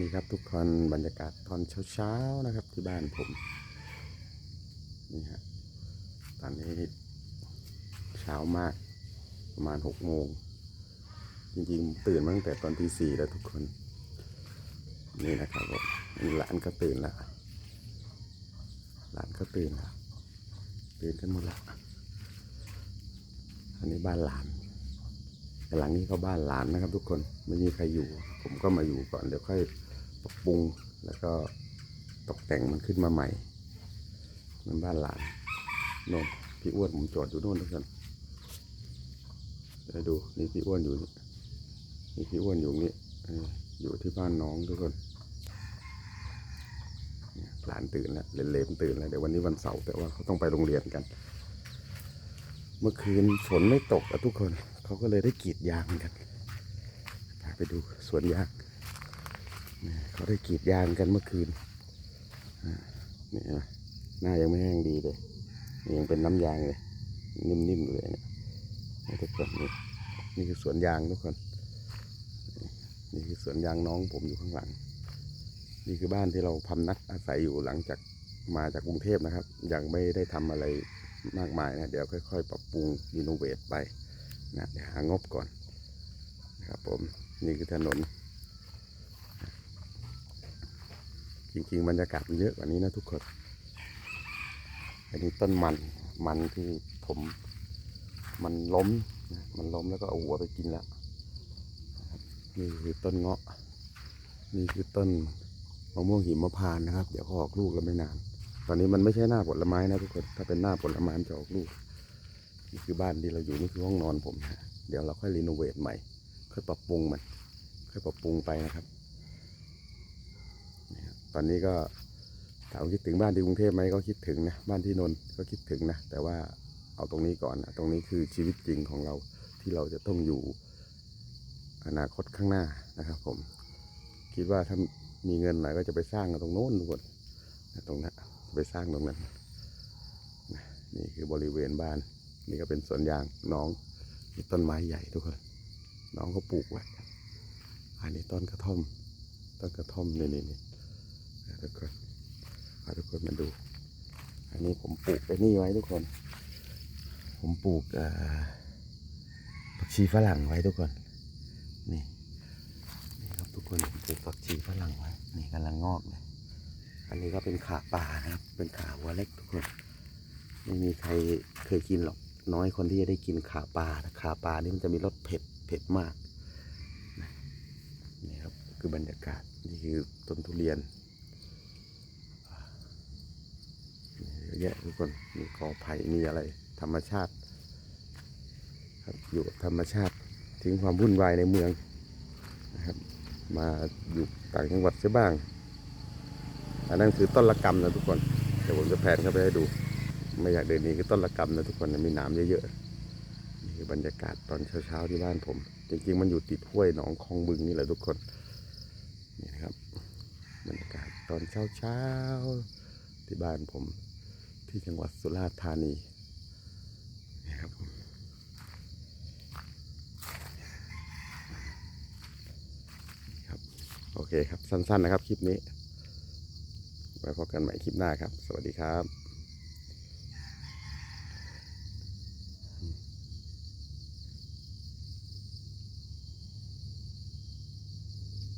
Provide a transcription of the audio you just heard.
นี่ครับทุกคนบรรยากาศตอนเช้าๆนะครับที่บ้านผม นี่ฮะตอนนี้เช้ามากประมาณหกโมง จริงๆ ตื่นมาตั้งแต่ตอนที่สี่แล้วทุกคน นี่นะครับผมหลานก็ตื่นแล้วหลานก็ตื่นแล้วตื่นกันหมดล้วอันนี้บ้านหลานแต่หลังนี้ก็บ้านหลานนะครับทุกคนไม่มีใครอยู่ ผมก็มาอยู่ก่อนเดี๋ยวค่อย ปรับปรุงแล้วก็ตกแต่งมันขึ้นมาใหม่ มันบ้านหลานโน่นพี่อ้วนผมจอดอยู่โน่นทุกคนไปดูนี่พี่อ้วนอยู่นี่นี่พี่อ้วนอยู่นี่อยู่ที่บ้านน้องทุกคนหลานตื่นแล้วเลนๆตื่นแล้วเดี๋ยววันนี้วันเสาร์แต่ว่าเขาต้องไปโรงเรียนกัน เมื่อคืนฝนไม่ตกอะทุกคนเขาก็เลยได้กรีดยางกัน ไปดูสวนยาง เขาได้กรีดยางกันเมื่อคืนนี่เห็นไหมหน้ายังไม่แห้งดีเลยยังเป็นน้ำยางเลย นิ่มๆเลยเนี่ยนี่ทุกคนนี่นี่คือสวนยางทุกคน นี่คือสวนยางน้องผมอยู่ข้างหลัง นี่คือบ้านที่เราพำนักอาศัยอยู่หลังจากมาจากกรุงเทพนะครับ ยังไม่ได้ทำอะไรมากมายนะเดี๋ยวค่อย ๆ ปรับปรุงรีโนเวทไปนะเดี๋ยวหางบก่อนนะครับผมนี่คือถนน จริงๆบรรยากาศมันเยอะกว่านี้นะทุกคน อันนี้ต้นมัน มันที่ผม มันล้มนะมันล้มแล้วก็เอาหัวไปกินแล้วนะครับนี่คือต้นเงาะ นี่คือต้นมะม่วงหิมพานนะครับ เดี๋ยวเขาออกลูกแล้วไม่นาน ตอนนี้มันไม่ใช่หน้าผลไม้นะทุกคน ถ้าเป็นหน้าผลไม้มันจะออกลูก นี่คือบ้านที่เราอยู่นี่คือห้องนอนผมนะเดี๋ยวเราค่อยรีโนเวทใหม่ ค่อยปรับปรุงมัน ค่อยปรับปรุงไปนะครับ ตอนนี้ก็ถามคิดถึงบ้านที่กรุงเทพไหมก็คิดถึงนะบ้านที่นนท์ก็คิดถึงนะแต่ว่าเอาตรงนี้ก่อนนะตรงนี้คือชีวิตจริงของเราที่เราจะต้องอยู่อนาคตข้างหน้านะครับ ผม คิดว่าถ้ามีเงินหน่อยก็จะไปสร้างตรงโน้นทุกคนตรงนั้นไปสร้างตรงนั้นนี่คือบริเวณบ้าน นี่ก็เป็นสวนยางน้องมีต้นไม้ใหญ่ทุกคน น้องเขาปลูกไว้อันนี้ต้นกระท่อม ต้นกระท่อมนี่นี่ ทุกคนพาทุกคนมาดู อันนี้ผมปลูกไอ้นี่ไว้ทุกคน ผมปลูกผักชีฝรั่งไว้ทุกคน นี่นี่ครับทุกคนผมปลูกผักชีฝรั่งไว้ นี่กำลังงอกเลย อันนี้ก็เป็นขาป่านะครับ เป็นขาหัวเล็กทุกคน ไม่มีใครเคยกินหรอก น้อยคนที่จะได้กินขาปลาขาปลานี่มันจะมีรสเผ็ด เผ็ดมาก นี่ครับคือบรรยากาศ นี่คือต้นทุเรียนเย อะแยะทุกคนมีกอไผ่มีอะไร ธรรมชาติครับอยู่ธรรมชาติทิ้งความวุ่นวายในเมืองนะครับ มาอยู่ต่างจังหวัดเสียบ้าง อันนั้นคือต้นละกำนะทุกคนเดี๋ยวผมจะแพนเข้าไปให้ดู ไม่อยากเดินนี้ก็ต้นละกำนะทุกคนนะมีหนามเยอะๆนี่คือบรรยากาศตอนเช้าๆที่บ้านผม จริงๆ มันอยู่ติดห้วยหนองคลองบึงนี่แหละทุกคนนี่นะครับบรรยากาศตอนเช้าๆที่บ้านผม ที่จังหวัดสุราษฎร์ธานีนะครับผมครับ โอเคครับสั้นๆนะครับคลิปนี้ไว้พบกันใหม่คลิปหน้าครับ สวัสดีครับ